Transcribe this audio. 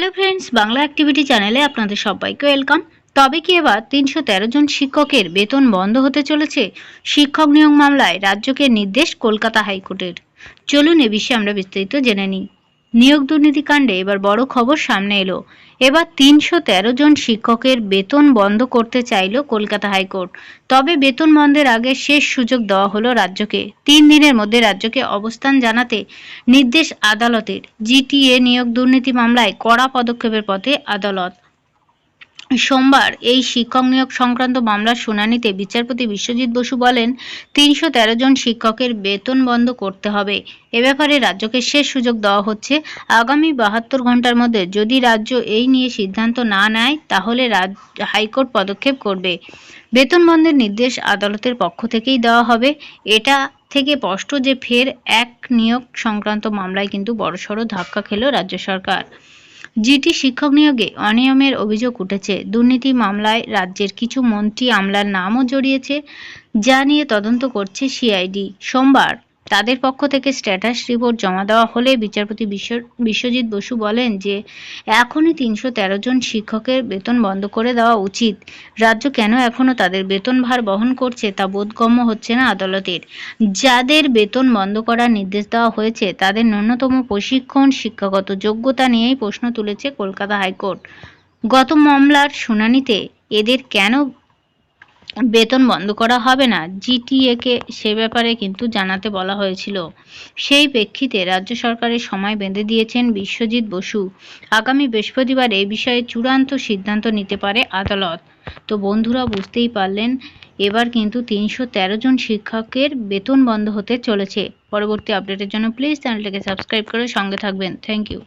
Hello friends Bangla activity চ্যানেলে আপনাদের সবাইকে ওয়েলকাম তবে কি এবার তিনশো তেরো জন শিক্ষকের বেতন বন্ধ হতে চলেছে, শিক্ষক নিয়োগ মামলায় রাজ্যকে নির্দেশ কলকাতা হাইকোর্টের। চলুন এ বিষয়ে আমরা বিস্তারিত জেনে নিই। নিয়োগ দুর্নীতিকাণ্ডে এবার বড় খবর সামনে এলো। এবার তিনশো তেরো জন শিক্ষকের বেতন বন্ধ করতে চাইল কলকাতা হাইকোর্ট। তবে বেতন বন্ধের আগে শেষ সুযোগ দেওয়া হলো রাজ্যকে। তিন দিনের মধ্যে রাজ্যকে অবস্থান জানাতে নির্দেশ আদালতের। জিটিএ নিয়োগ দুর্নীতি মামলায় কড়া পদক্ষেপের পথে আদালত। সোমবার এই শিক্ষক নিয়োগ সংক্রান্ত মামলার শুনানিতে বিচারপতি বিশ্বজিৎ বসু বলেন, তিনশো তেরো জন শিক্ষকের বেতন বন্ধ করতে হবে। এ ব্যাপারে রাজ্যকে শেষ সুযোগ দেওয়া হচ্ছে। আগামী বাহাত্তর ঘণ্টার মধ্যে যদি রাজ্য এই নিয়ে সিদ্ধান্ত না নেয়, তাহলে হাইকোর্ট পদক্ষেপ করবে। বেতন বন্ধের নির্দেশ আদালতের পক্ষ থেকেই দেওয়া হবে। এটা থেকে স্পষ্ট যে ফের এক নিয়োগ সংক্রান্ত মামলায় কিন্তু বড়সড় ধাক্কা খেল রাজ্য সরকার। জিটি শিক্ষক নিয়োগে অনিয়মের অভিযোগ উঠেছে। দুর্নীতি মামলায় রাজ্যের কিছু মন্ত্রী আমলার নামও জড়িয়েছে, যা নিয়ে তদন্ত করছে সিআইডি। সোমবার তাদের পক্ষ থেকে স্ট্যাটাস রিপোর্ট জমা দেওয়া হলে বিচারপতি বিশ্ব, বিশ্বজিৎ বসু বলেন যে, এখনই তিনশো তেরো জন শিক্ষকের বেতন বন্ধ করে দেওয়া উচিত। রাজ্য কেন এখনও তাদের বেতন ভার বহন করছে তা বোধগম্য হচ্ছে না আদালতের। যাদের বেতন বন্ধ করার নির্দেশ দেওয়া হয়েছে, তাদের ন্যূনতম প্রশিক্ষণ, শিক্ষাগত যোগ্যতা নিয়েই প্রশ্ন তুলেছে কলকাতা হাইকোর্ট। গত মামলার শুনানিতে এদের কেন বেতন বন্ধ করা হবে না। জিটিএকে সে ব্যাপারে কিন্তু জানাতে বলা হয়েছিল। সেই প্রেক্ষিতে রাজ্য সরকারের সময় বেঁধে দিয়েছেন বিশ্বজিৎ বসু। আগামী বৃহস্পতিবার এই বিষয়ে চূড়ান্ত সিদ্ধান্ত নিতে পারে আদালত। তো বন্ধুরা, বুঝতেই পারলেন, এবার কিন্তু তিনশো তেরো জন শিক্ষকের বেতন বন্ধ হতে চলেছে। পরবর্তী আপডেটের জন্য প্লিজ চ্যানেলটাকে সাবস্ক্রাইব করে সঙ্গে থাকবেন। Thank you